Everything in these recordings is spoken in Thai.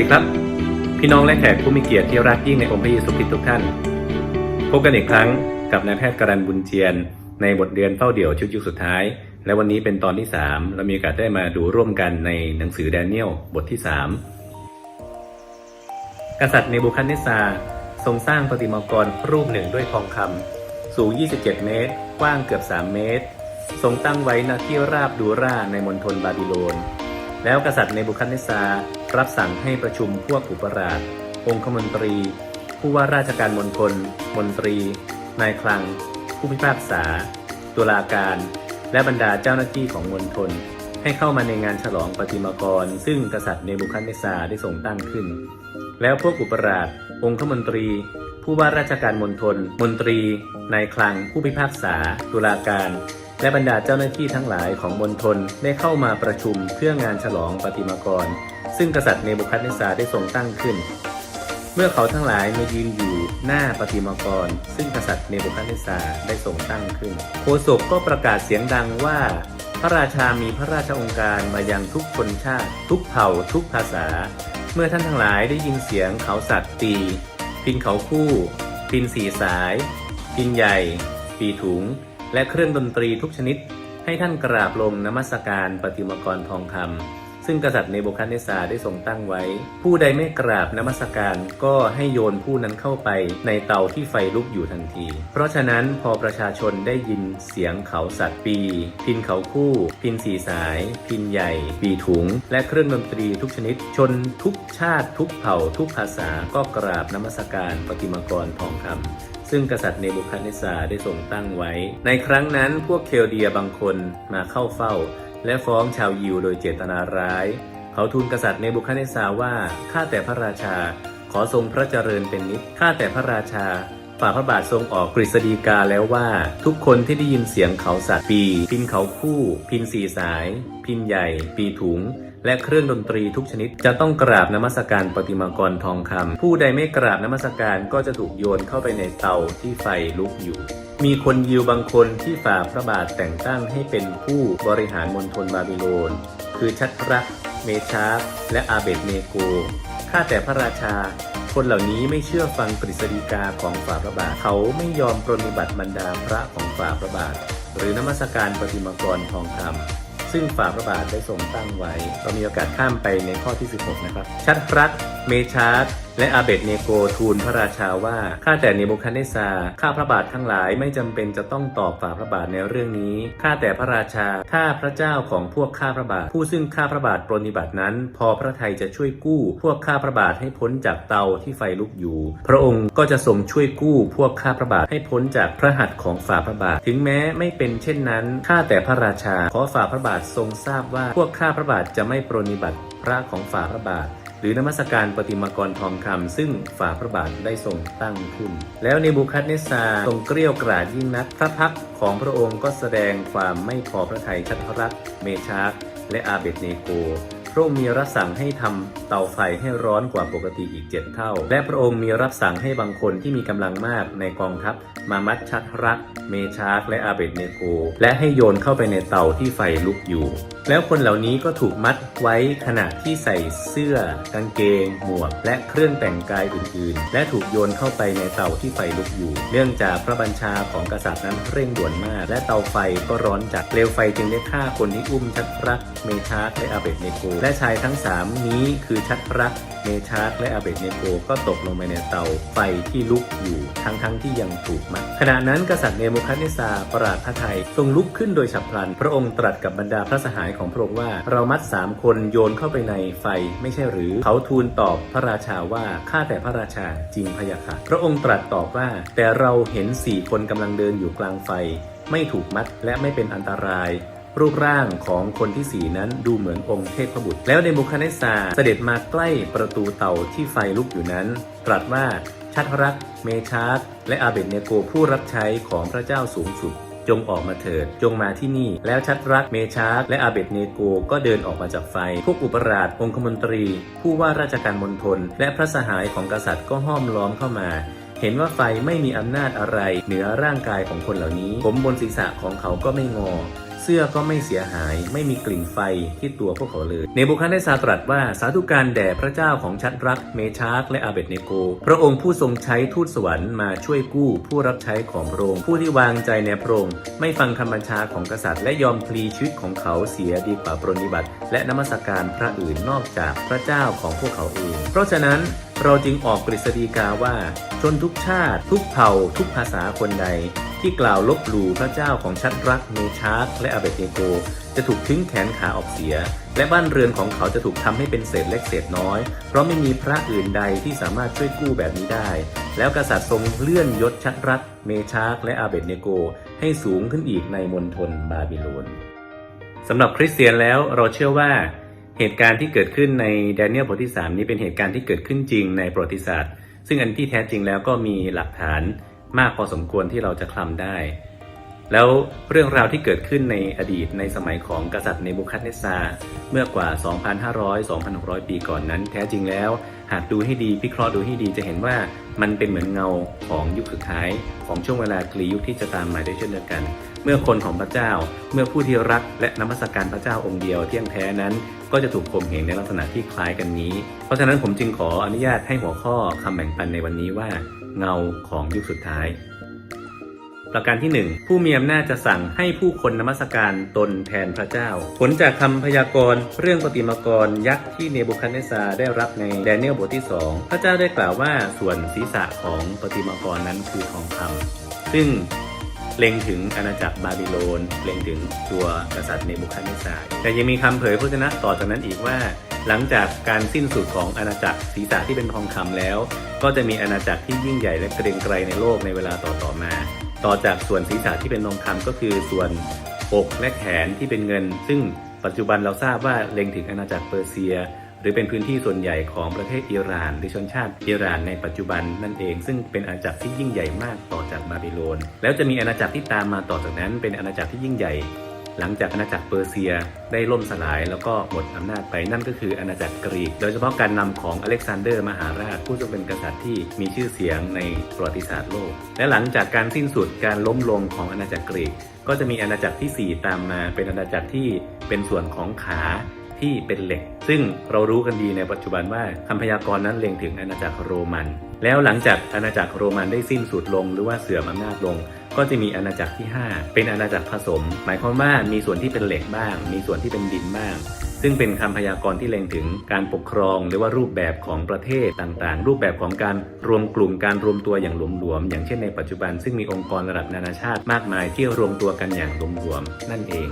วัสดีครับ พี่น้องและแขกผู้มีเกียรติที่รักยิ่งในองค์พระเยซูคริสต์ทุกท่าน พบกันอีกครั้งกับนายแพทย์การันบุญเจียน ในบทเรียนเฝ้าเดี่ยวชุดยุคสุดท้าย และวันนี้เป็นตอนที่ 3 เรามีโอกาสได้มาดูร่วมกันในหนังสือแดเนียลบทที่ 3 กษัตริย์เนบูคัดเนซาทรงสร้างประติมากรรูปหนึ่งด้วยทองคำสูง 27 เมตร กว้างเกือบ 3 เมตร ทรงตั้งไว้ณที่ราบดูราในมณฑลบาบิโลน แล้วกษัตริย์เนบูคัดเนซารับสั่งให้ประชุมพวกอุปราช องคมนตรี ผู้ว่าราชการมณฑลมนตรี นายคลัง ผู้พิพากษา ตุลาการ และบรรดาเจ้าหน้าที่ของมณฑลให้เข้ามาในงานฉลองประติมากร ซึ่งกษัตริย์เนบูคัดเนซาได้ทรงตั้งขึ้น แล้วพวกอุปราช องคมนตรี ผู้ว่าราชการมณฑลมนตรี นายคลัง ผู้พิพากษา ตุลาการ และบรรดาเจ้าหน้าที่ทั้งหลายของมณฑลได้เข้ามาประชุมเพื่องานฉลองปฏิมากร ซึ่งกษัตริย์เนบุคัดเนซาได้ทรงตั้งขึ้น เมื่อเขาทั้งหลายมายืนอยู่หน้าปฏิมากร ซึ่งกษัตริย์เนบุคัดเนซาได้ทรงตั้งขึ้นโฆษกก็ประกาศเสียงดังว่า พระราชามีพระราชองค์การมายังทุกชนชาติ ทุกเผ่า ทุกภาษา เมื่อท่านทั้งหลายได้ยินเสียงเขาสัตว์ตี พินเขาคู่ พินสีสาย พินใหญ่ ปีถุง และเครื่องดนตรีทุกชนิด ให้ท่านกราบลงนมัสการปฏิมากรทองคำซึ่งกษัตริย์เนบูคัดเนซาได้ทรงตั้งไว้ ผู้ใดไม่กราบนมัสการก็ให้โยนผู้นั้นเข้าไปในเตาที่ไฟลุกอยู่ทันที เพราะฉะนั้นพอประชาชนได้ยินเสียงเขาสัตว์ปี พินเขาคู่ พินสีสาย พินใหญ่ ปีถุง และเครื่องดนตรีทุกชนิด ชนทุกชาติทุกเผ่า ทุกภาษาก็กราบนมัสการปฏิมากรทองคำ ซึ่งกษัตริย์เนบูคัดเนสซาได้ทรงตั้งไว้ ในครั้งนั้นพวกเคลเดียบางคนมาเข้าเฝ้า และฟ้องชาวยิวโดยเจตนาร้าย เขาทูลกษัตริย์เนบูคัดเนสซาว่าข้าแต่พระราชา ขอทรงพระเจริญเป็นนิจข้าแต่พระราชาฝ่าพระบาททรงออกกฤษฎีกาแล้วว่า ทุกคนที่ได้ยินเสียงเขาสัตว์ปี พินเขาคู่ พินสีสาย พินใหญ่ ปีถุง และเครื่องดนตรีทุกชนิด จะต้องกราบนมัสการปฏิมากรทองคำผู้ใดไม่กราบนมัสการก็จะถูกโยนเข้าไปในเตาที่ไฟลุกอยู่ มีคนยิวบางคนที่ฝ่าพระบาทแต่งตั้งให้เป็นผู้บริหารมณฑลบาบิโลน คือชัดรัก เมชาฟและอาเบดเนโกข้าแต่พระราชาคนเหล่านี้ไม่เชื่อฟังกฤษฎีกาของฝ่าพระบาท เขาไม่ยอมปรนนิบัติบรรดาพระของฝ่าพระบาท หรือนมัสการปฏิมากรทองคำ ซึ่งฝ่าพระบาทได้ทรงตั้งไว้ เรามีโอกาสข้ามไปในข้อที่ 16 นะครับ ชัดรักเมชาร์ และอาเบดเนโกทูลพระราชาว่า ข้าแต่เนบูคัดเนซา ข้าพระบาททั้งหลายไม่จำเป็นจะต้องตอบฝ่าพระบาทในเรื่องนี้ ข้าแต่พระราชา ถ้าพระเจ้าของพวกข้าพระบาท ผู้ซึ่งข้าพระบาทปรนิบัตินั้น พอพระทัยจะช่วยกู้ พวกข้าพระบาทให้พ้นจากเตาที่ไฟลุกอยู่ พระองค์ก็จะทรงช่วยกู้ พวกข้าพระบาทให้พ้นจากพระหัตถ์ของฝ่าพระบาท ถึงแม้ไม่เป็นเช่นนั้น ข้าแต่พระราชา ขอฝ่าพระบาททรงทราบว่า พวกข้าพระบาทจะไม่ปรนิบัติพระของฝ่าพระบาท หรือนมัสการปฏิมากรทองคำซึ่งฝ่าพระบาทได้ทรงตั้งขึ้น แล้วเนบูคัดเนซาทรงเกลี้ยกล่าดยิ่งนักพระพักของพระองค์ก็แสดงความไม่พอพระทัยชัดรักเมชาค และอาเบดเนโกพระองค์มีรับสั่งให้ทำเตาไฟให้ร้อนกว่าปกติอีกเจ็ดเท่า และพระองค์มีรับสั่งให้บางคนที่มีกำลังมากในกองทัพมามัดชัดรัก เมชาร์คและอาเบดเนโกและให้โยนเข้าไปในเตาที่ไฟลุกอยู่ แล้วคนเหล่านี้ก็ถูกมัดไว้ขณะที่ใส่เสื้อ กางเกง หมวก และเครื่องแต่งกายอื่นๆ และถูกโยนเข้าไปในเตาที่ไฟลุกอยู่ เนื่องจากพระบัญชาของกษัตริย์นั้นเร่งด่วนมาก และเตาไฟก็ร้อนจัดเปลวไฟจึงได้ฆ่าคนที่อุ้มชัดรักเมชาคและอาเบดเนโกและชายทั้งสามนี้คือชัดรักเมชาคและอาเบดเนโกก็ตกลงไปในเตาไฟที่ลุกอยู่ทั้งๆทที่ยังถูกมัดขณะนั้นกษัตริย์เนโมคัดเนซาประหลาดพระทัยทรงลุกขึ้นโดยฉับพลัน พระองค์ตรัสกับบรรดาพระสหายของพระองค์ว่า เรามัดสามคนโยนเข้าไปในไฟไม่ใช่หรือเขาทูลตอบพระราชาว่าข้าแต่พระราชาจริงพะยะค่ะพระองค์ตรัสตอบว่า แต่เราเห็นสี่คนกำลังเดินอยู่กลางไฟ ไม่ถูกมัดและไม่เป็นอันตราย รูปร่างของคนที่สี่นั้นดูเหมือนองค์เทพบุตร แล้วเนบูคัดเนสซาเสด็จมาใกล้ประตูเตาที่ไฟลุกอยู่นั้น ตรัสว่าชัดรัก เมชาร์และอาเบดเนโกผู้รับใช้ของพระเจ้าสูงสุด จงออกมาเถิด จงมาที่นี่ แล้วชัดรัก เมชาร์และอาเบดเนโกก็เดินออกมาจากไฟ พวกอุปราชองคมนตรี ผู้ว่าราชการมณฑลและพระสหายของกษัตริย์ก็ห้อมล้อมเข้ามา เห็นว่าไฟไม่มีอำนาจอะไรเหนือร่างกายของคนเหล่านี้ ผมบนศีรษะของเขาก็ไม่งอ เสื้อก็ไม่เสียหาย ไม่มีกลิ่นไฟที่ตัวพวกเขาเลย เนบูคัดเนซาตรัสว่าสาธุการแด่พระเจ้าของชัดรัก เมชาร์กและอาเบดเนโก พระองค์ผู้ทรงใช้ทูตสวรรค์มาช่วยกู้ผู้รับใช้ของพระองค์ผู้ที่วางใจในพระองค์ไม่ฟังคำบัญชาของกษัตริย์ และยอมพลีชีวิตของเขาเสียดีกว่าปรนนิบัติ และนมัสการพระอื่นนอกจากพระเจ้าของพวกเขาเอง เพราะฉะนั้นเราจึงออกกฤษฎีกาว่า ชนทุกชาติ ทุกเผ่า ทุกภาษาคนใด ที่กล่าวลบหลู่พระเจ้าของชัดรักเมชาร์กและอาเบเนโก จะถูกทิ้งแขนขาออกเสีย และบ้านเรือนของเขาจะถูกทำให้เป็นเศษเล็กเศษน้อย เพราะไม่มีพระอื่นใดที่สามารถช่วยกู้แบบนี้ได้ แล้วกษัตริย์ทรงเลื่อนยศชัดรักเมชาร์กและอาเบเนโก ให้สูงขึ้นอีกในมณฑลบาบิโลนสำหรับคริสเตียนแล้วเราเชื่อว่าเหตุการณ์ที่เกิดขึ้นในแดเนียลบทที่ 3 นี้เป็นเหตุการณ์ที่เกิดขึ้นจริงในประวัติศาสตร์ ซึ่งอันที่แท้จริงแล้วก็มีหลักฐาน มากพอสมควรที่เราจะคลำได้ แล้วเรื่องราวที่เกิดขึ้นในอดีตในสมัยของกษัตริย์เนบูคัดเนซาเมื่อกว่า 2,500-2,600 ปีก่อนนั้น แท้จริงแล้ว หากดูให้ดีพิเคราะห์ดูให้ดีจะเห็นว่ามันเป็นเหมือนเงาของยุคสุดท้าย ของช่วงเวลากลียุคที่จะตามมาด้วยเช่นเดียวกัน เมื่อคนของพระเจ้า เมื่อผู้ที่รักและนมัสการพระเจ้าองค์เดียวเที่ยงแท้นั้น ก็จะถูกข่มเหงในลักษณะที่คล้ายกันนี้ เพราะฉะนั้นผมจึงขออนุญาตให้หัวข้อคำแบ่งปันในวันนี้ว่า เงาของยุคสุดท้าย ประการที่ 1 ผู้มีอำนาจจะสั่งให้ผู้คนนมัสการตนแทนพระเจ้า ผลจากคำพยากรณ์เรื่องปฏิมากรยักษ์ที่เนบูคัดเนซาได้รับในแดเนียลบทที่ 2 พระเจ้าได้กล่าวว่าส่วนศีรษะของปฏิมากรนั้นคือทองคำซึ่งเล็งถึงอาณาจักรบาบิโลน เล็งถึงตัวกษัตริย์เนบูคัดเนซาแต่ยังมีคำเผยพระชนะต่อจากนั้นอีกว่า หลังจากการสิ้นสุดของอาณาจักรศีรษะที่เป็นทองคำแล้ว ก็จะมีอาณาจักรที่ยิ่งใหญ่และเกรียงไกรในโลกในเวลาต่อๆมา ต่อจากส่วนศีรษะที่เป็นทองคำก็คือส่วนอกและแขนที่เป็นเงิน ซึ่งปัจจุบันเราทราบว่าเล็งถึงอาณาจักรเปอร์เซีย หรือเป็นพื้นที่ส่วนใหญ่ของประเทศอิหร่านหรือชนชาติอิหร่านในปัจจุบันนั่นเอง ซึ่งเป็นอาณาจักรที่ยิ่งใหญ่มากต่อจากบาบิโลน แล้วจะมีอาณาจักรที่ตามมาต่อจากนั้นเป็นอาณาจักรที่ยิ่งใหญ่ หลังจากอาณาจักรเปอร์เซียได้ล่มสลายแล้วก็หมดอำนาจไปนั่นก็คืออาณาจักรกรีก โดยเฉพาะการนำของอเล็กซานเดอร์มหาราชผู้ทรงเป็นกษัตริย์ที่มีชื่อเสียงในประวัติศาสตร์โลก และหลังจากการสิ้นสุดการล้มลงของอาณาจักรกรีก ก็จะมีอาณาจักรที่ 4 ตามมา เป็นอาณาจักรที่เป็นส่วนของขาที่เป็นเหล็ก ซึ่งเรารู้กันดีในปัจจุบันว่าคำพยากรณ์นั้นเล็งถึงอาณาจักรโรมัน แล้วหลังจากอาณาจักรโรมันได้สิ้นสุดลงหรือว่าเสื่อมอำนาจลง ก็จะมีอาณาจักรที่ 5 เป็นอาณาจักรผสม หมายความว่ามีส่วนที่เป็นเหล็กบ้าง มีส่วนที่เป็นดินบ้าง ซึ่งเป็นคำพยากรณ์ที่เล็งถึงการปกครองหรือว่ารูปแบบของประเทศต่างๆ รูปแบบของการรวมกลุ่มการรวมตัวอย่างหลวมๆอย่างเช่นในปัจจุบัน ซึ่งมีองค์กรระดับนานาชาติมากมายที่รวมตัวกันอย่างหลวมๆนั่นเอง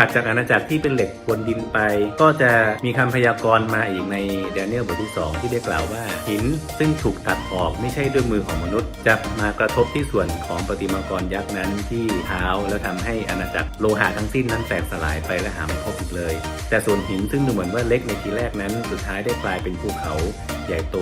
ถัดจากอาณาจักรที่เป็นเหล็กบนดินไป ก็จะมีคำพยากรณ์มาอีกในแดเนียลบทที่ 2 ที่ได้กล่าวว่า หินซึ่งถูกตัดออกไม่ใช่ด้วยมือของมนุษย์ จะมากระทบที่ส่วนของประติมากรยักษ์นั้นที่เท้าแล้วทำให้อาณาจักรโลหะทั้งสิ้นนั้นแตกสลายไปและหาไม่พบอีกเลย แต่ส่วนหินซึ่งดูเหมือนว่าเล็กในทีแรกนั้น สุดท้ายได้กลายเป็นภูเขาใหญ่โต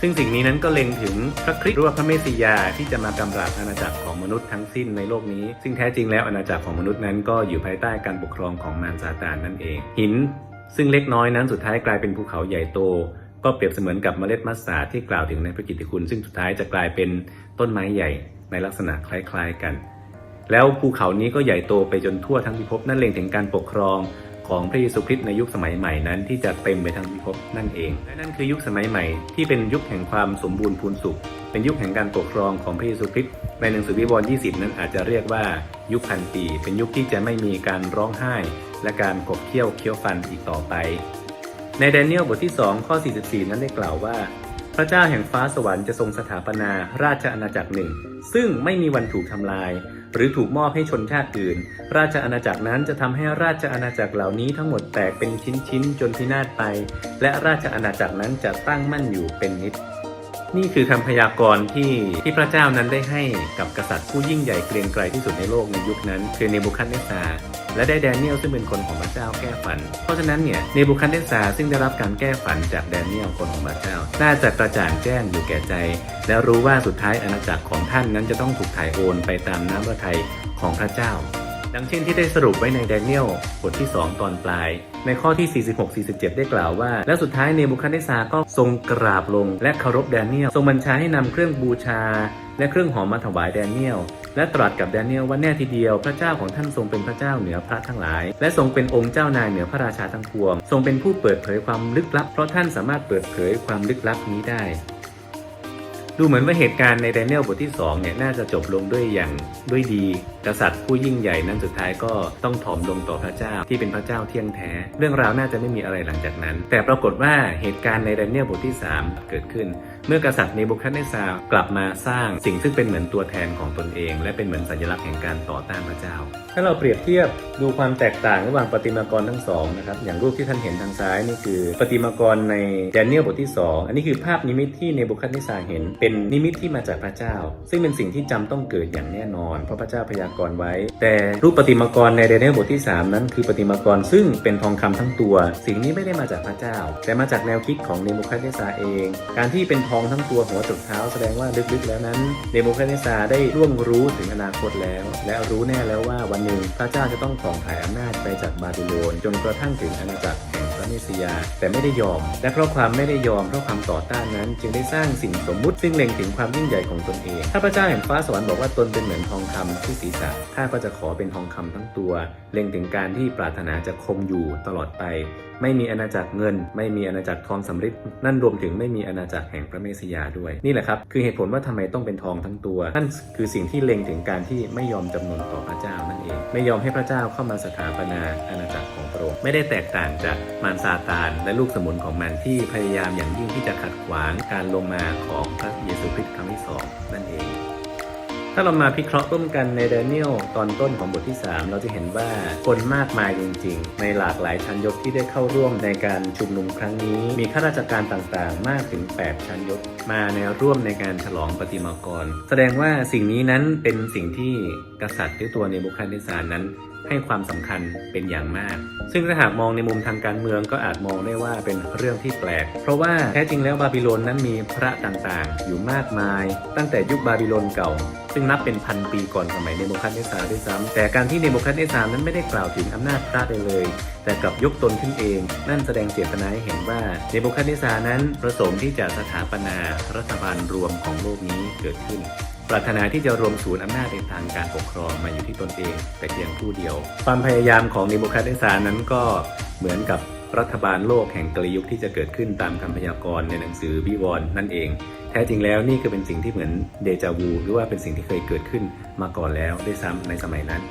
ซึ่งสิ่งนี้นั้นก็เล็งถึงพระคริสต์หรือว่าพระเมสสิยาที่จะมากำราบอาณาจักรของมนุษย์ทั้งสิ้นในโลกนี้ ซึ่งแท้จริงแล้วอาณาจักรของมนุษย์นั้นก็อยู่ภายใต้การปกครองของมารซาตานนั่นเอง หินซึ่งเล็กน้อยนั้นสุดท้ายกลายเป็นภูเขาใหญ่โต ก็เปรียบเสมือนกับเมล็ดมัสตาร์ดที่กล่าวถึงในพระกิตติคุณ ซึ่งสุดท้ายจะกลายเป็นต้นไม้ใหญ่ในลักษณะคล้ายๆกัน แล้วภูเขานี้ก็ใหญ่โตไปจนทั่วทั้งพิภพนั่นเล็งถึงการปกครองของพระเยซูคริสต์ในยุคสมัยใหม่นั้นที่จะเต็มไปทั้งพิภพนั่นเอง และนั่นคือยุคสมัยใหม่ที่เป็นยุคแห่งความสมบูรณ์พูนสุข เป็นยุคแห่งการปกครองของพระเยซูคริสต์ในหนังสือวิวรณ์20 นั้นอาจจะเรียกว่า ยุคพันปี เป็นยุคที่จะไม่มีการร้องไห้ และการกบเคี้ยวเคี้ยวฟันอีกต่อไป ในแดเนียลบทที่ 2 ข้อ 44 นั้นได้กล่าวว่า พระเจ้าแห่งฟ้าสวรรค์จะทรงสถาปนาราชอาณาจักรหนึ่ง ซึ่งไม่มีวันถูกทำลาย หรือถูกมอบให้ชนชาติอื่น ราชอาณาจักรนั้นจะทำให้ราชอาณาจักรเหล่านี้ทั้งหมดแตกเป็นชิ้นๆจนพินาศไป และราชอาณาจักรนั้นจะตั้งมั่นอยู่เป็นนิจ นี่คือคำพยากรณ์ที่ที่พระเจ้านั้นได้ให้กับกษัตริย์ผู้ยิ่งใหญ่เกรียงไกรที่สุดในโลกในยุคนั้น คือเนบูคัดเนสซาและได้แดเนียลซึ่งเป็นคนของพระเจ้าแก้ฝัน เพราะฉะนั้นเนี่ยเนบูคัดเนสซาซึ่งได้รับการแก้ฝันจากแดเนียลคนของพระเจ้า น่าจะกระจ่างแจ้งอยู่แก่ใจ แล้วรู้ว่าสุดท้ายอาณาจักรของท่านนั้นจะต้องถูกถ่ายโอนไปตามน้ำพระทัยของพระเจ้า ดังเช่นที่ได้สรุปไว้ในแดเนียลบทที่ 2 ตอนปลาย ในข้อที่ 46-47 ได้กล่าวว่า และสุดท้ายเนบูคัดเนซาก็ทรงกราบลง และเคารพแดเนียลทรงบัญชาให้นำเครื่องบูชา และเครื่องหอมมาถวายแดเนียลและตรัสกับแดเนียลว่าแน่ทีเดียวพระเจ้าของท่านทรงเป็นพระเจ้าเหนือพระทั้งหลาย และทรงเป็นองค์เจ้านายเหนือพระราชาทั้งปวง ทรงเป็นผู้เปิดเผยความลึกลับ เพราะท่านสามารถเปิดเผยความลึกลับนี้ได้ ดูเหมือนว่าเหตุการณ์ในแดเนียลบทที่2เนี่ยน่าจะจบลงด้วยอย่างด้วยดีกษัตริย์ผู้ยิ่งใหญ่นั้นสุดท้ายก็ต้องถ่อมลงต่อพระเจ้าที่เป็นพระเจ้าเที่ยงแท้ เรื่องราวน่าจะไม่มีอะไรหลังจากนั้น แต่ปรากฏว่าเหตุการณ์ในแดเนียลบทที่ 3 เกิดขึ้น เมื่อกษัตริย์เนบูคัดเนซาร์กลับมาสร้างสิ่งซึ่งเป็นเหมือนตัวแทนของตนเอง และเป็นเหมือนสัญลักษณ์แห่งการต่อต้านพระเจ้า ถ้าเราเปรียบเทียบดูความแตกต่างระหว่างประติมากรทั้งสองนะครับอย่างรูปที่ท่านเห็นทางซ้ายนี่คือประติมากรในแดเนียลบทที่ 2 อันนี้คือภาพนิมิตที่เนบูคัดเนซาร์เห็น เป็นนิมิตที่มาจากพระเจ้า ซึ่งเป็นสิ่งที่จำต้องเกิดอย่างแน่นอน เพราะพระเจ้าพยากรณ์ไว้ แต่รูปประติมากรในแดเนียลบทที่ 3 นั้นคือประติมากรซึ่งเป็นทองคำทั้งตัว สิ่งนี้ไม่ได้มาจากพระเจ้า แต่มาจากแนวคิดของเนบูคัดเนซาร์เอง การที่เป็นทองทั้งตัวหัวจดเท้าแสดงว่าลึกๆ แล้วนั้นเนบูคัดเนซาได้ร่วงรู้ถึงอนาคตแล้ว และรู้แน่แล้วว่าวันหนึ่งพระเจ้าจะต้องผ่องถ่ายอำนาจไปจากบาบิโลนจนกระทั่งถึงอาณาจักรแห่งพระเมสสิยา แต่ไม่ได้ยอม และเพราะความไม่ได้ยอมเพราะความต่อต้านนั้น จึงได้สร้างสิ่งสมมุติซึ่งเล็งถึงความยิ่งใหญ่ของตนเองถ้าพระเจ้าแห่งฟ้าสวรรค์บอกว่าตนเป็นเหมือนทองคำที่ศีรษะข้าก็จะขอเป็นทองคำทั้งตัว เล็งถึงการที่ปรารถนาจะคงอยู่ตลอดไป ไม่มีอาณาจักรเงิน ไม่มีอาณาจักรทองสำริดนั่นรวมถึงไม่มีอาณาจักรแห่งพระเมสยาด้วย นี่แหละครับ คือเหตุผลว่าทำไมต้องเป็นทองทั้งตัว นั่นคือสิ่งที่เล็งถึงการที่ไม่ยอมจำนนต่อพระเจ้านั่นเอง ไม่ยอมให้พระเจ้าเข้ามาสถาปนาอาณาจักรของพระองค์ไม่ได้แตกต่างจากมารซาตานและลูกสมุนของมันที่พยายามอย่างยิ่งที่จะขัดขวางการลงมาของพระเยซูคริสต์ครั้งที่สองนั่นเอง ถ้าเรามาพิเคราะห์ร่วมกันในแดเนียลตอนต้นของบทที่ 3 เราจะเห็นว่าคนมากมายจริง ๆ ในหลากหลายชั้นยศที่ได้เข้าร่วมในการชุมนุมครั้งนี้ มีข้าราชการต่างๆ มากถึง 8 ชั้นยศมาในร่วมในการฉลองปฏิมากร แสดงว่าสิ่งนี้นั้นเป็นสิ่งที่กษัตริย์หรือตัวในบุคคลในสารนั้น ให้ความสำคัญเป็นอย่างมาก ซึ่งถ้าหากมองในมุมทางการเมืองก็อาจมองได้ว่าเป็นเรื่องที่แปลก เพราะว่าแท้จริงแล้วบาบิโลนนั้นมีพระต่างๆ อยู่มากมาย ตั้งแต่ยุคบาบิโลนเก่า ซึ่งนับเป็นพันปีก่อนสมัยเนโบคัดเนซาด้วยซ้ำแต่การที่เนโบคัดเนซานั้นไม่ได้กล่าวถึงอำนาจพระใดเลย แต่กลับยกตนขึ้นเอง นั่นแสดงเจตนาให้เห็นว่าเนโบคัดเนซานั้นประสงค์ที่จะสถาปนารัฐบาลรวมของโลกนี้เกิดขึ้น ปรารถนาที่จะรวมศูนย์อำนาจในทางการปกครองมาอยู่ที่ตนเอง แต่เพียงผู้เดียว ความพยายามของเนบูคัดเนซานั้นก็เหมือนกับรัฐบาลโลกแห่งกลยุคที่จะเกิดขึ้นตามคำพยากรณ์ในหนังสือบิวรณ์นั่นเอง แท้จริงแล้วนี่ก็เป็นสิ่งที่เหมือนเดจาวูหรือว่าเป็นสิ่งที่เคยเกิดขึ้นมาก่อนแล้วด้วยซ้ำในสมัยนั้น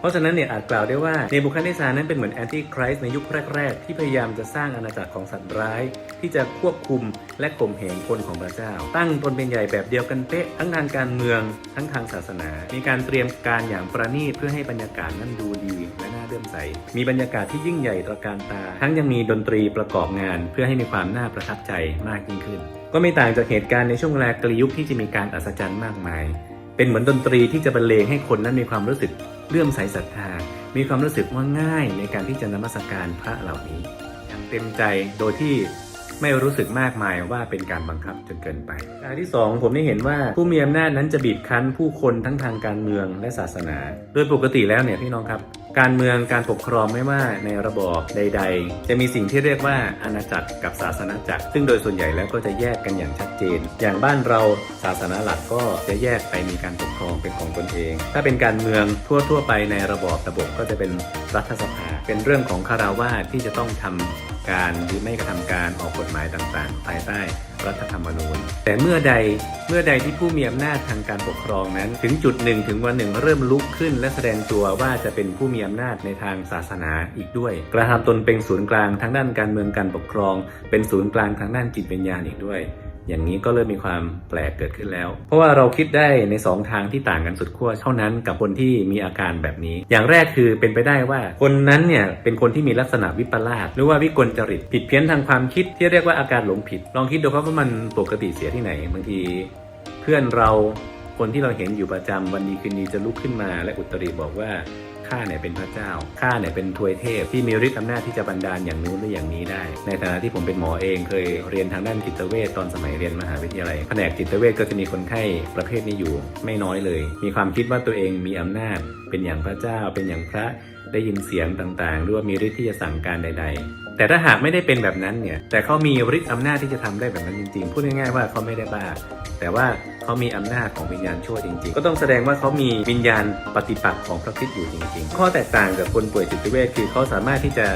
เพราะฉะนั้นเนี่ยอาจกล่าวได้ว่าเนบูคัดเนซานั้นเป็นเหมือนแอนติคริสต์ในยุคแรก ๆ ที่พยายามจะสร้างอาณาจักรของสัตว์ร้าย ที่จะควบคุมและข่มเหงคนของพระเจ้า ตั้งตนเป็นใหญ่แบบเดียวกันเป๊ะทั้งทางการเมืองทั้งทางศาสนา มีการเตรียมการอย่างประณีตเพื่อให้บรรยากาศนั้นดูดีและน่าเลื่อมใส มีบรรยากาศที่ยิ่งใหญ่ตระการตา ทั้งยังมีดนตรีประกอบงาน เพื่อให้มีความน่าประทับใจมากยิ่งขึ้น ก็ไม่ต่างจากเหตุการณ์ในช่วงเวลากลยุคที่จะมีการอัศจรรย์มากมาย เป็นเหมือนดนตรีที่จะบรรเลงให้คนนั้นมีความรู้สึกเลื่อมใสศรัทธา มีความรู้สึกว่าง่ายในการที่จะนมัสการพระเหล่านี้อย่างเต็มใจโดยที่ ไม่รู้สึกมากมายว่าเป็นการบังคับจนเกินไปอันที่สองผมได้เห็นว่าผู้มีอำนาจนั้นจะบีบคั้นผู้คนทั้งทางการเมืองและศาสนา โดยปกติแล้วเนี่ยพี่น้องครับ การเมืองการปกครองไม่ว่าในระบอบใด ๆ จะมีสิ่งที่เรียกว่าอาณาจักรกับศาสนาจักร ซึ่งโดยส่วนใหญ่แล้วก็จะแยกกันอย่างชัดเจน อย่างบ้านเราศาสนาหลักก็จะแยกไปมีการปกครองเป็นของตนเอง ถ้าเป็นการเมืองทั่วๆไปในระบอบระบบก็จะเป็นรัฐสภา เป็นเรื่องของคาราวาสที่จะต้องทำ การหรือไม่กระทำการออกกฎหมายต่างๆ ภายใต้รัฐธรรมนูญ แต่เมื่อใดเมื่อใดที่ผู้มีอำนาจทางการปกครองนั้น ถึงจุดหนึ่งถึงวันหนึ่งเริ่มลุกขึ้น และแสดงตัวว่าจะเป็นผู้มีอำนาจในทางศาสนาอีกด้วย กระทำตนเป็นศูนย์กลางทางด้านการเมืองการปกครอง เป็นศูนย์กลางทางด้านจิตวิญญาณอีกด้วย อย่างนี้ก็เริ่มมีความแปลกเกิดขึ้นแล้ว เพราะว่าเราคิดได้ใน 2 ทางที่ต่างกันสุดขั้วเท่านั้นกับคนที่มีอาการแบบนี้ อย่างแรกคือเป็นไปได้ว่า คนนั้นเนี่ยเป็นคนที่มีลักษณะวิปลาสหรือว่าวิกลจริตผิดเพี้ยนทางความคิดที่เรียกว่าอาการหลงผิด ลองคิดดูครับว่ามันปกติเสียที่ไหนบางที เพื่อนเราคนที่เราเห็นอยู่ประจำวันดีคืนดีจะลุกขึ้นมา และอุตริบอกว่า ข้าเนี่ยเป็นพระเจ้า ข้าเนี่ยเป็นทวยเทพที่มีฤทธิ์อำนาจที่จะบันดาลอย่างนู้นหรืออย่างนี้ได้ ในฐานะที่ผมเป็นหมอเองเคยเรียนทางด้านจิตเวชตอนสมัยเรียนมหาวิทยาลัย แผนกจิตเวชก็จะมีคนไข้ประเภทนี้อยู่ ไม่น้อยเลย มีความคิดว่าตัวเองมีอำนาจ เป็นอย่างพระเจ้า เป็นอย่างพระ ได้ยินเสียงต่างๆ หรือว่ามีฤทธิ์ที่จะสั่งการใด ๆ แต่ถ้าหากไม่ได้เป็นแบบนั้นเนี่ย แต่เขามีฤทธิ์อำนาจที่จะทำได้แบบนั้นจริงๆ พูดง่ายๆว่าเขาไม่ได้บ้า แต่ว่าเขามีอำนาจของวิญญาณชั่วจริงๆ ก็ต้องแสดงว่าเขามีวิญญาณปฏิปักษ์ของพระคริสต์อยู่จริงๆ ข้อแตกต่างกับคนป่วยจิตเวชคือเขาสามารถที่จะ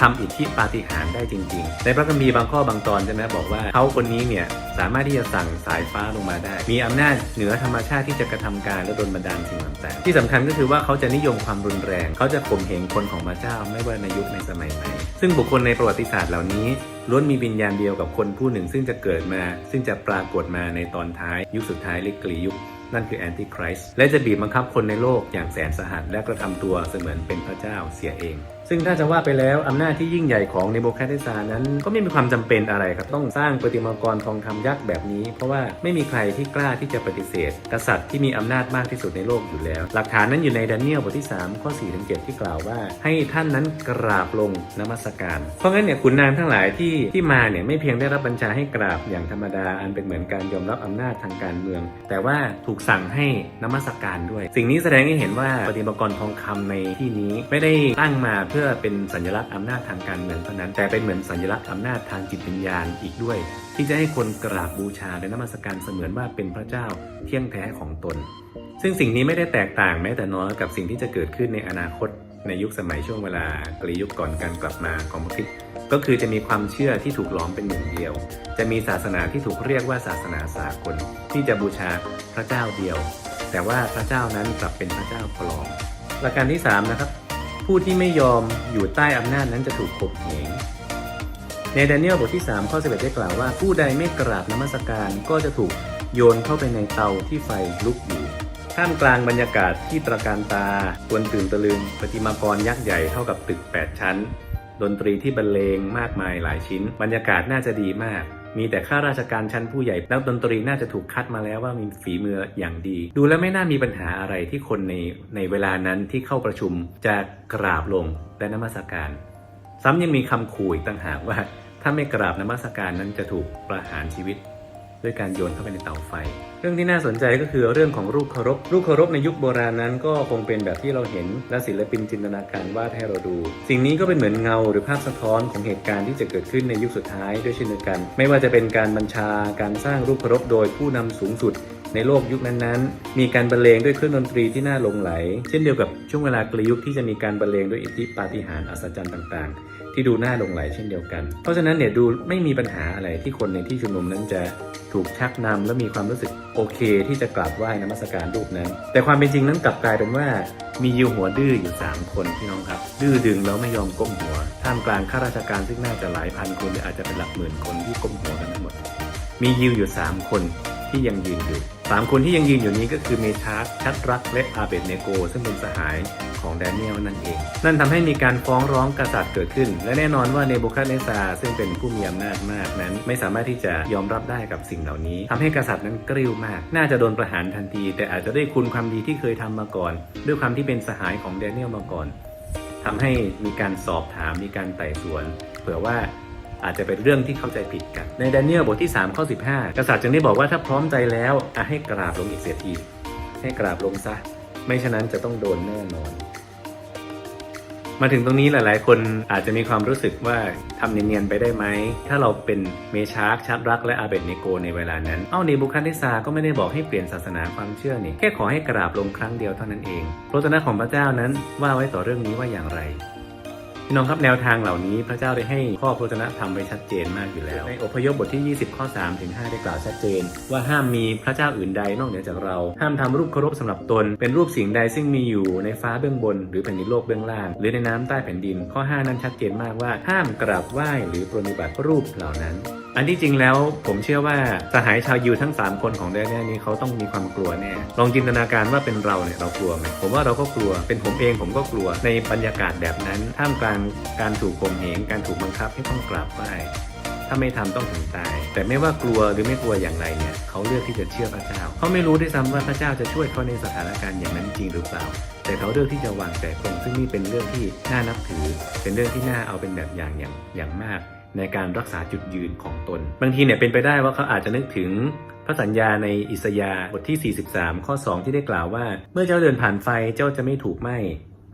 ทำอิทธิปาฏิหาริย์ได้จริง ๆ ในพระคัมภีร์บางข้อบางตอนใช่ไหมบอกว่าเขาคนนี้เนี่ยสามารถที่จะสั่งสายฟ้าลงมาได้ มีอำนาจเหนือธรรมชาติที่จะกระทำการและดลบันดาลสิ่งต่างๆที่สำคัญก็คือว่าเขาจะนิยมความรุนแรง เขาจะข่มเหงคนของพระเจ้าไม่ว่าในยุคในสมัยไหนซึ่งบุคคลในประวัติศาสตร์เหล่านี้ล้วนมีวิญญาณเดียวกับคนผู้หนึ่ง ซึ่งจะเกิดมา ซึ่งจะปรากฏมาในตอนท้าย ยุคสุดท้ายหรือกลียุคนั่นคือแอนติคริสต์และจะบีบบังคับคนในโลกอย่างแสนสาหัสและกระทำตัวเสมือนเป็นพระเจ้าเสียเอง ซึ่งถ้าจะว่าไปแล้วอำนาจที่ยิ่งใหญ่ของเนโบคัดเนซานั้นก็ไม่มีความจำเป็นอะไรครับ ต้องสร้างประติมากรทองคำยักษ์แบบนี้ เพราะว่าไม่มีใครที่กล้าที่จะปฏิเสธ กษัตริย์ที่มีอำนาจมากที่สุดในโลกอยู่แล้ว หลักฐานนั้นอยู่ในดาเนียลบทที่ 3 ข้อ4ถึง7ที่กล่าวว่า ให้ท่านนั้นกราบลงนมัสการ เพราะงั้นเนี่ยขุนนางทั้งหลายที่ที่มาเนี่ยไม่เพียงได้รับบัญชาให้กราบอย่างธรรมดาอันเป็นเหมือนการยอมรับอำนาจทางการเมือง แต่ว่าถูกสั่งให้นมัสการด้วย สิ่งนี้แสดงให้เห็นว่าปฏิมากรทองคำในที่นี้ไม่ได้ตั้งมาเพื่อเป็นสัญลักษณ์อำนาจทางการเมืองเท่านั้น แต่เป็นเหมือนสัญลักษณ์อำนาจทางจิตวิญญาณอีกด้วย ที่จะให้คนกราบบูชาและนมัสการเสมือนว่าเป็นพระเจ้าเที่ยงแท้ของตน ซึ่งสิ่งนี้ไม่ได้แตกต่างแม้แต่น้อยกับสิ่งที่จะเกิดขึ้นในอนาคตในยุคสมัยช่วงเวลากลียุคก่อนการกลับมาของพระคริสต์ก็คือจะมีความเชื่อที่ถูกล้อมเป็นหนึ่งเดียว จะมีศาสนาที่ถูกเรียกว่าศาสนาสากล ที่จะบูชาพระเจ้าเดียว แต่ว่าพระเจ้านั้นกลับเป็นพระเจ้าปลอมหลักการที่3นะครับ ผู้ที่ไม่ยอมอยู่ใต้อำนาจนั้นจะถูกข่มเหงในดาเนียลบทที่ 3 ข้อ 11 ได้กล่าวว่า ผู้ใดไม่กราบนมัสการก็จะถูกโยนเข้าไปในเตาที่ไฟลุกอยู่ท่ามกลางบรรยากาศที่ตระการตาควรตื่นตะลึงประติมากรยักษ์ใหญ่เท่ากับตึก 8 ชั้น ดนตรีที่บรรเลงมากมายหลายชิ้น บรรยากาศน่าจะดีมาก มีแต่ข้าราชการชั้นผู้ใหญ่แล้วดนตรีน่าจะถูกคัดมาแล้วว่ามีฝีมืออย่างดี ดูแล้วไม่น่ามีปัญหาอะไรที่คนในในเวลานั้นที่เข้าประชุมจะกราบลงและนมัสการ ซ้ำยังมีคำขู่อีกต่างหากว่า ถ้าไม่กราบนมัสการนั้นจะถูกประหารชีวิต ด้วยการโยนเข้าไปในเตาไฟ เรื่องที่น่าสนใจก็คือเรื่องของรูปเคารพ รูปเคารพในยุคโบราณนั้น ก็คงเป็นแบบที่เราเห็นและศิลปินจินตนาการวาดให้เราดู สิ่งนี้ก็เป็นเหมือนเงาหรือภาพสะท้อนของเหตุการณ์ที่จะเกิดขึ้นในยุคสุดท้ายด้วยเช่นเดียวกัน ไม่ว่าจะเป็นการบัญชาการสร้างรูปเคารพโดยผู้นำสูงสุด ในโลกยุคนั้นๆ มีการบรรเลงด้วยเครื่องดนตรีที่น่าหลงไหล เช่นเดียวกับช่วงเวลากลยุคที่จะมีการบรรเลงด้วยอิทธิปาฏิหาริย์อัศจรรย์ต่างๆ ที่ดูน่าหลงไหลเช่นเดียวกัน เพราะฉะนั้นเนี่ยดูไม่มีปัญหาอะไรที่คนในที่ชุมนุมนั้นจะถูกชักนำและมีความรู้สึกโอเค ที่จะกราบไหว้นมัสการรูปนั้น แต่ความเป็นจริงนั้นกลับกลายเป็นว่ามียิวหัวดื้ออยู่ 3 คนพี่น้องครับ ดื้อดึงแล้วไม่ยอมก้มหัว ท่ามกลางข้าราชการซึ่งน่าจะหลายพันคนหรืออาจจะเป็นหลักหมื่นคนที่ก้มหัวกันทั้งหมด มียิวอยู่ 3 คน ที่ยังยืนอยู่ 3 คนที่ยังยืนอยู่นี้ก็คือเมชาร์ชัดรัก และอาเบดเนโก ซึ่งเป็นสหายของแดเนียลนั่นเอง นั่นทำให้มีการฟ้องร้องกษัตริย์เกิดขึ้น และแน่นอนว่าเนโบคัดเนซาซึ่งเป็นผู้มีอำนาจมากนั้น ไม่สามารถที่จะยอมรับได้กับสิ่งเหล่านี้ทำให้กษัตริย์นั้นกริ้วมาก น่าจะโดนประหารทันที แต่อาจจะได้คุณความดีที่เคยทำมาก่อน ด้วยความที่เป็นสหายของแดเนียลมาก่อนทำให้มีการสอบถามมีการไต่สวน เผื่อว่า อาจจะเป็นเรื่องที่เข้าใจผิดกัน ในแดเนียลบทที่3ข้อ15 กษัตริย์จึงได้บอกว่าถ้าพร้อมใจแล้วอะให้กราบลงอีกเสียทีให้กราบลงซะ ไม่ฉะนั้นจะต้องโดนแน่นอน มาถึงตรงนี้หลาย ๆ คนอาจจะมีความรู้สึกว่าทำเนียน ๆ ไปได้ไหม ถ้าเราเป็นเมชาร์กชัดรักและอาเบดเนโกในเวลานั้น เอ้าเนบูคัดเนซาก็ไม่ได้บอกให้เปลี่ยนศาสนาความเชื่อนี่แค่ขอให้กราบลงครั้งเดียวเท่านั้นเองพระวจนะของพระเจ้านั้นว่าไว้ต่อเรื่องนี้ว่าอย่างไร พี่น้องครับแนวทางเหล่านี้พระเจ้าได้ให้ข้อพระชนะทำไว้ชัดเจนมากอยู่แล้ว ในอพยพบทที่ 20 ข้อ 3 ถึง 5 ได้กล่าวชัดเจน ว่าห้ามมีพระเจ้าอื่นใดนอกเหนือจากเรา ห้ามทำรูปเคารพสำหรับตน เป็นรูปสิ่งใดซึ่งมีอยู่ในฟ้าเบื้องบน หรือแผ่นดินโลกเบื้องล่าง หรือในน้ำใต้แผ่นดิน ข้อ 5 นั้นชัดเจนมากว่า ห้ามกราบไหว้หรือปรนนิบัติรูปเหล่านั้นอันที่จริงแล้วผมเชื่อว่าสหายชาวยิวทั้ง 3 คนของแดเนียลนี้เขาต้องมีความกลัวแน่ลองจินตนาการว่าเป็นเราเนี่ยเรากลัวไหมผมว่าเราก็กลัวเป็นผมเองผมก็กลัวในบรรยากาศแบบนั้นท่ามกลางการถูกข่มเหงการถูกบังคับให้ต้องกราบไหว้ถ้าไม่ทำต้องถึงตาย แต่ไม่ว่ากลัวหรือไม่กลัวอย่างไรเนี่ยเขาเลือกที่จะเชื่อพระเจ้าเขาไม่รู้ด้วยซ้ำว่าพระเจ้าจะช่วยเขาในสถานการณ์อย่างนั้นจริงหรือเปล่า แต่เขาเลือกที่จะวางแต่ตรงซึ่งนี่เป็นเรื่องที่น่านับถือ เป็นเรื่องที่น่าเอาเป็นแบบอย่างอย่างอย่างมาก ในการรักษาจุดยืนของตน บางทีเนี่ยเป็นไปได้ว่าเขาอาจจะนึกถึงพระสัญญาในอิสยาบทที่ 43 ข้อ 2 ที่ได้กล่าวว่า เมื่อเจ้าเดินผ่านไฟเจ้าจะไม่ถูกไหม้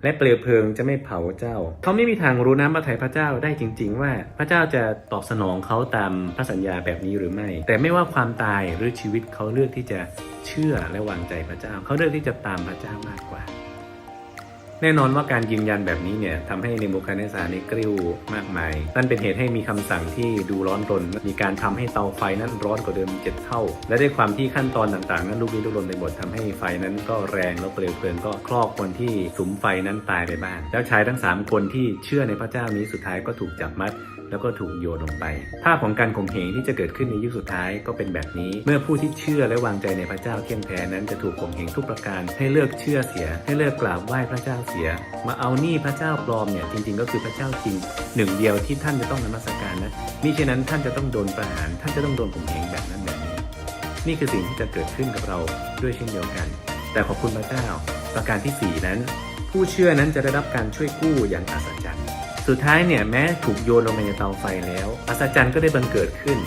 และเปลวเพลิงจะไม่เผาเจ้า เขาไม่มีทางรู้น้ำพระทัยพระเจ้าได้จริง ๆ ว่าพระเจ้าจะตอบสนองเขาตามพระสัญญาแบบนี้หรือไม่ แต่ไม่ว่าความตายหรือชีวิตเขาเลือกที่จะเชื่อและวางใจพระเจ้า เขาเลือกที่จะตามพระเจ้ามากกว่า แน่นอนว่าการยืนยันแบบนี้เนี่ยทำให้ในบูคาเนสารนี่กริ้วมากมาย นั่นเป็นเหตุให้มีคำสั่งที่ดูร้อนรน มีการทำให้เตาไฟนั้นร้อนกว่าเดิมเจ็ดเท่า และด้วยความที่ขั้นตอนต่างๆ นั้นลูกนี้ลุกลนไปหมดทำให้ไฟนั้นก็แรงแล้วเปลวเพลิงก็คลอกคนที่สุมไฟนั้นตายไปบ้าง แล้วชายทั้ง 3 คนที่เชื่อในพระเจ้านี้สุดท้ายก็ถูกจับมัด แล้วก็ถูกโยนลงไป ภาพของการข่มเหงที่จะเกิดขึ้นในยุคสุดท้ายก็เป็นแบบนี้ เมื่อผู้ที่เชื่อและวางใจในพระเจ้าเที่ยงแท้นั้นจะถูกข่มเหงทุกประการ ให้เลิกเชื่อเสีย ให้เลิกกราบไหว้พระเจ้าเสีย มาเอานี่พระเจ้าปลอมเนี่ยจริง ๆ ก็คือพระเจ้าจริงหนึ่งเดียวที่ท่านจะต้องนมัสการนะมิฉะนั้นท่านจะต้องโดนประหาร ท่านจะต้องโดนข่มเหงแบบนั้นแบบนี้ นี่คือสิ่งที่จะเกิดขึ้นกับเราด้วยเช่นเดียวกัน แต่ขอบคุณพระเจ้า ประการที่สี่นั้น ผู้เชื่อนั้นจะได้รับการช่วยกู้อย่างอัศจรรย์ สุดท้ายเนี่ยแม้ถูกโยนลงไปในเตาไฟแล้ว อัศจรรย์ก็ได้บังเกิดขึ้น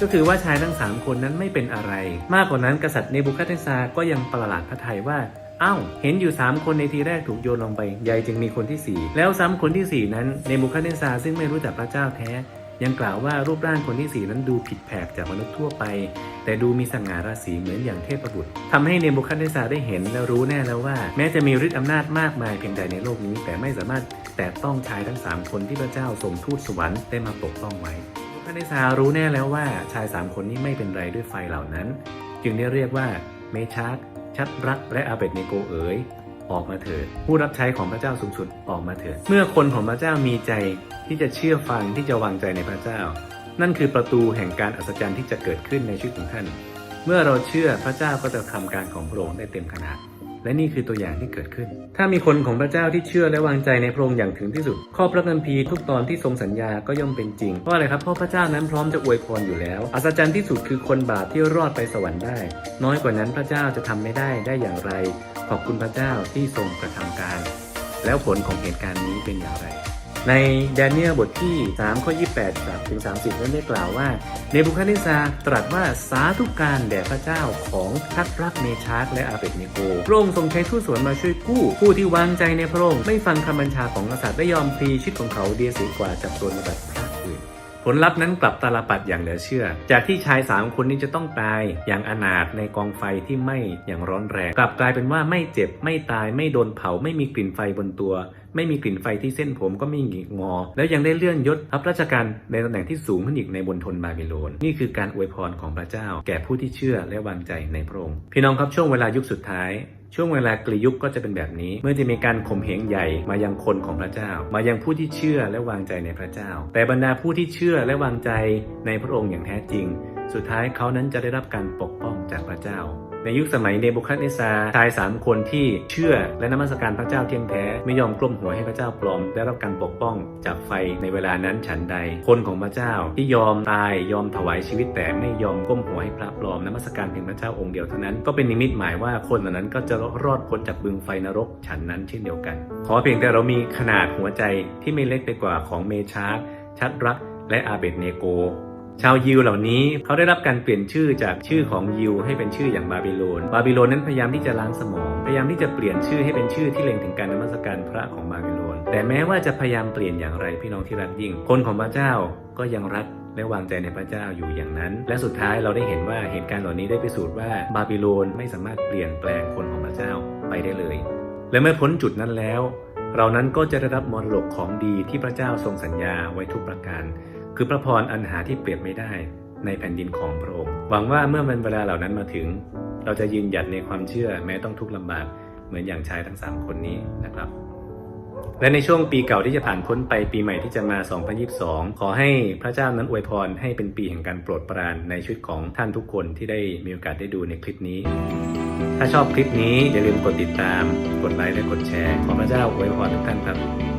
ก็คือว่าชายทั้ง 3 คนนั้นไม่เป็นอะไร มากกว่านั้นกษัตริย์เนบูคัดเนซาก็ยังประหลาดพระทัยว่าอ้าวเห็นอยู่ 3 คนในทีแรกถูกโยนลงไปใหญ่จึงมีคนที่ 4 แล้วซ้ำคนที่ 4 นั้นเนบูคัดเนซาซึ่งไม่รู้จักพระเจ้าแท้ ยังกล่าวว่ารูปร่างคนที่ 4 นั้นดูผิดแผกจากมนุษย์ทั่วไป แต่ดูมีสง่าราศีเหมือนอย่างเทพบุตรทำให้เนบูคัดเนซาได้เห็นและรู้แน่แล้วว่า แม้จะมีฤทธิ์อำนาจมากมายเพียงใดในโลกนี้ แต่ไม่สามารถแตะต้องชายทั้ง 3 คนที่พระเจ้าส่งทูตสวรรค์ได้มาปกป้องไว้เนบูคัดเนซารู้แน่แล้วว่าชาย 3 คนนี้ไม่เป็นไรด้วยไฟเหล่านั้น จึงได้เรียกว่าเมชาร์ชัดรักและอาเบดเนโกเอ๋ย ออกมาเถิด ผู้รับใช้ของพระเจ้าสูงสุดออกมาเถิด เมื่อคนของพระเจ้ามีใจที่จะเชื่อฟังที่จะวางใจในพระเจ้า นั่นคือประตูแห่งการอัศจรรย์ที่จะเกิดขึ้นในชีวิตของท่าน เมื่อเราเชื่อพระเจ้าก็จะทำการของพระองค์ได้เต็มขนาด และนี่คือตัวอย่างที่เกิดขึ้น ถ้ามีคนของพระเจ้าที่เชื่อและวางใจในพระองค์อย่างถึงที่สุด ข้อพระคัมภีร์ทุกตอนที่ทรงสัญญาก็ย่อมเป็นจริง เพราะอะไรครับ เพราะพระเจ้านั้นพร้อมจะอวยพรอยู่แล้ว อัศจรรย์ที่สุดคือคนบาปที่รอดไปสวรรค์ได้ น้อยกว่านั้นพระเจ้าจะทำไม่ได้ได้อย่างไร ขอบคุณพระเจ้าที่ทรงกระทำการ แล้วผลของเหตุการณ์นี้เป็นอย่างไร ในแดเนียลบทที่ 3 ข้อ 28ถึง30 นั้นได้กล่าวว่า เนบูคัดเนซาร์ตรัสว่าสาธุการแด่พระเจ้าของทัดรักเมชาร์กและอาเบดเนโกพระองค์ทรงใช้ทูตสวรรค์มาช่วยกู้ ผู้ที่วางใจในพระองค์ไม่ฟังคำบัญชาของกษัตริย์ได้ยอมพลีชีวิตของเขาเดียเสียกว่าจับตัวในแบบพระอื่นผลลัพธ์นั้นกลับตาลปัดอย่างเหลือเชื่อ จากที่ชายสามคนนี้จะต้องตายอย่างอนาถในกองไฟที่ไหม้อย่างร้อนแรง กลับกลายเป็นว่าไม่เจ็บไม่ตายไม่โดนเผาไม่มีกลิ่นไฟบนตัว ไม่มีกลิ่นไฟที่เส้นผมก็ไม่หงิกงอ แล้วยังได้เลื่อนยศรับราชการในตำแหน่งที่สูงขึ้นอีกในบนทนบาบิโลน นี่คือการอวยพรของพระเจ้า แก่ผู้ที่เชื่อและวางใจในพระองค์พี่น้องครับช่วงเวลายุคสุดท้ายช่วงเวลากลียุคก็จะเป็นแบบนี้ เมื่อจะมีการข่มเหงใหญ่มายังคนของพระเจ้า มายังผู้ที่เชื่อและวางใจในพระเจ้า แต่บรรดาผู้ที่เชื่อและวางใจในพระองค์อย่างแท้จริง สุดท้ายเขานั้นจะได้รับการปกป้องจากพระเจ้า ในยุคสมัยเนบูคัดเนซาชายสามคนที่เชื่อและนมัสการพระเจ้าเที่ยงแท้ ไม่ยอมกล้มหัวให้พระเจ้าปลอม ได้รับการปกป้องจากไฟในเวลานั้นฉันใด คนของพระเจ้าที่ยอมตายยอมถวายชีวิตแต่ไม่ยอมก้มหัวให้พระปลอมนมัสการเพียงพระเจ้าองค์เดียวเท่านั้นก็เป็นนิมิตหมายว่าคนเหล่านั้นก็จะรอดพ้นจากบึงไฟนรกฉันนั้นเช่นเดียวกัน ขอเพียงแต่เรามีขนาดหัวใจที่ไม่เล็กไปกว่าของเมชาร์ชัดรักและอาเบดเนโก ชาวยิวเหล่านี้เขาได้รับการเปลี่ยนชื่อจากชื่อของยิวให้เป็นชื่ออย่างบาบิโลน บาบิโลนนั้นพยายามที่จะล้างสมอง พยายามที่จะเปลี่ยนชื่อให้เป็นชื่อที่เล็งถึงการนมัสการพระของบาบิโลน แต่แม้ว่าจะพยายามเปลี่ยนอย่างไรพี่น้องที่รักยิ่ง คนของพระเจ้าก็ยังรักและวางใจในพระเจ้าอยู่อย่างนั้น และสุดท้ายเราได้เห็นว่าเหตุการณ์เหล่านี้ได้พิสูจน์ว่าบาบิโลนไม่สามารถเปลี่ยนแปลงคนของพระเจ้าไปได้เลย และเมื่อพ้นจุดนั้นแล้ว เรานั้นก็จะได้รับมรดกของดีที่พระเจ้าทรงสัญญาไว้ทุกประการ คือพระพรอันหาที่เปรียบไม่ได้ในแผ่นดินของพระองค์ หวังว่าเมื่อมันเวลาเหล่านั้นมาถึง เราจะยืนหยัดในความเชื่อแม้ต้องทุกข์ลำบากเหมือนอย่างชายทั้ง 3 คนนี้นะครับ และในช่วงปีเก่าที่จะผ่านพ้นไปปีใหม่ที่จะมา 2022 ขอให้พระเจ้านั้นอวยพรให้เป็นปีแห่งการโปรดปรานในชีวิตของท่านทุกคนที่ได้มีโอกาสได้ดูในคลิปนี้ ถ้าชอบคลิปนี้อย่าลืมกดติดตาม กดไลค์และกดแชร์ ขอพระเจ้าอวยพรทุกท่านครับ